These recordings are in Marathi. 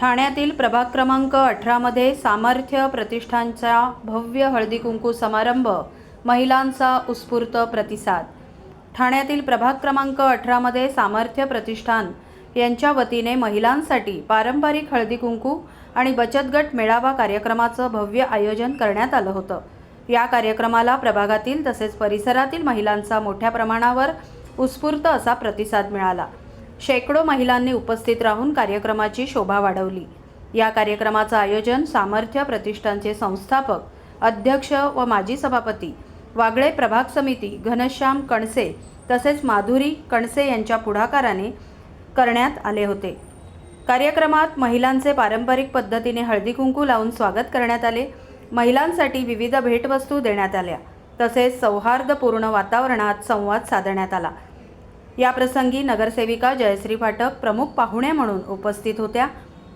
ठाण्यातील प्रभाग क्रमांक अठरामध्ये सामर्थ्य प्रतिष्ठानचा भव्य हळदी कुंकू समारंभ महिलांचा उत्स्फूर्त प्रतिसाद. ठाण्यातील प्रभाग क्रमांक अठरामध्ये सामर्थ्य प्रतिष्ठान यांच्या वतीने महिलांसाठी पारंपरिक हळदी कुंकू आणि बचत गट मेळावा कार्यक्रमाचं भव्य आयोजन करण्यात आलं होतं. या कार्यक्रमाला प्रभागातील तसेच परिसरातील महिलांचा मोठ्या प्रमाणावर उत्स्फूर्त असा प्रतिसाद मिळाला. शेकडो महिलांनी उपस्थित राहून कार्यक्रमाची शोभा वाढवली. या कार्यक्रमाचं आयोजन सामर्थ्य प्रतिष्ठानचे संस्थापक अध्यक्ष व माजी सभापती वागळे प्रभाग समिती घनश्याम कणसे तसेच माधुरी कणसे यांच्या पुढाकाराने करण्यात आले होते. कार्यक्रमात महिलांचे पारंपरिक पद्धतीने हळदी कुंकू लावून स्वागत करण्यात आले. महिलांसाठी विविध भेटवस्तू देण्यात आल्या. तसेच सौहार्दपूर्ण वातावरणात संवाद साधण्यात आला. या प्रसंगी नगरसेविका जयश्री फाटक प्रमुख पाहुणे म्हणून उपस्थित होत्या.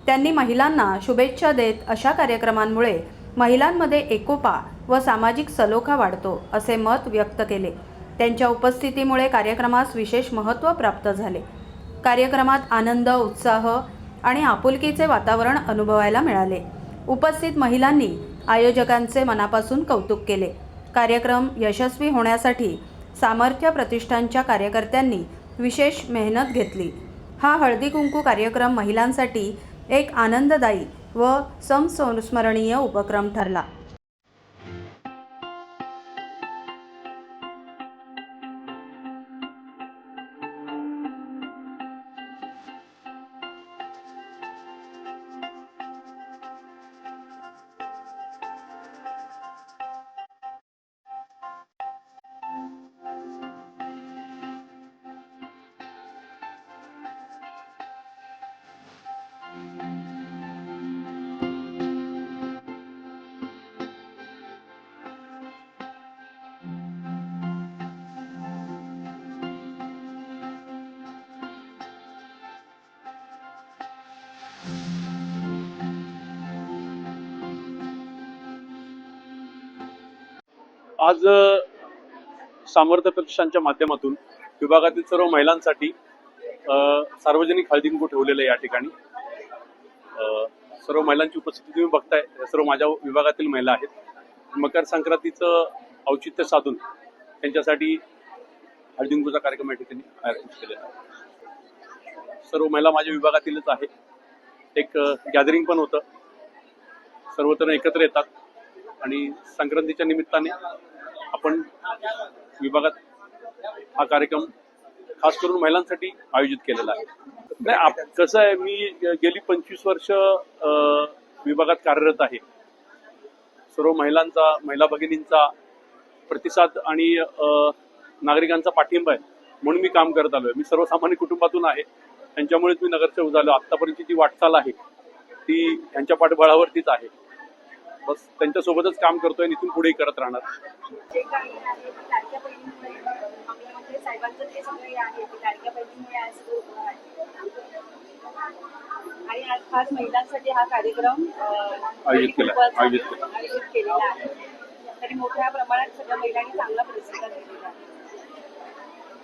त्यांनी महिलांना शुभेच्छा देत अशा कार्यक्रमांमुळे महिलांमध्ये एकोपा व सामाजिक सलोखा वाढतो असे मत व्यक्त केले. त्यांच्या उपस्थितीमुळे कार्यक्रमास विशेष महत्त्व प्राप्त झाले. कार्यक्रमात आनंद उत्साह आणि आपुलकीचे वातावरण अनुभवायला मिळाले. उपस्थित महिलांनी आयोजकांचे मनापासून कौतुक केले. कार्यक्रम यशस्वी होण्यासाठी सामर्थ्य प्रतिष्ठानच्या कार्यकर्त्यांनी विशेष मेहनत घेतली. हा हळदी कुंकू कार्यक्रम महिलांसाठी एक आनंददायी व समसंस्मरणीय उपक्रम ठरला. आज सामर्थ्य प्रतिष्ठानच्या माध्यमातून विभागातील सर्व महिलांसाठी सार्वजनिक हळदी कुंकू ठेवलेलं आहे या ठिकाणी. सर्व महिलांची उपस्थिती तुम्ही बघताय सर्व माझ्या विभागातील महिला आहेत. मकर संक्रांतीचं औचित्य साधून त्यांच्यासाठी हळदी कुंकूचा कार्यक्रम या ठिकाणी आयोजित केलेला आहे. सर्व महिला माझ्या विभागातीलच आहे एक गॅदरिंग पण होतं. सर्वजण एकत्र येतात. आणि संक्रांतीच्या निमित्ताने आपण विभागात हा कार्यक्रम खास करून महिलांसाठी आयोजित केलेला आहे. नाही कसं आहे मी गेली पंचवीस वर्ष विभागात कार्यरत आहे. सर्व महिलांचा महिला भगिनींचा प्रतिसाद आणि नागरिकांचा पाठिंबा आहे म्हणून मी काम करत आलोय. मी सर्वसामान्य कुटुंबातून आहे. त्यांच्यामुळेच मी नगरसेवक झालो. आतापर्यंतची जी वाटचाल आहे ती यांच्या पाठबळावरतीच आहे. बस त्यांच्यासोबतच काम करतोय आणि इथून पुढेही करत राहणार. आणि आज खास महिलांसाठी हा कार्यक्रम आयोजित केला- आयोजित केला. आयोजित केलेला आहे. तरी मोठ्या प्रमाणात सगळ्या महिलांनी चांगला प्रतिसाद दिलेला आहे.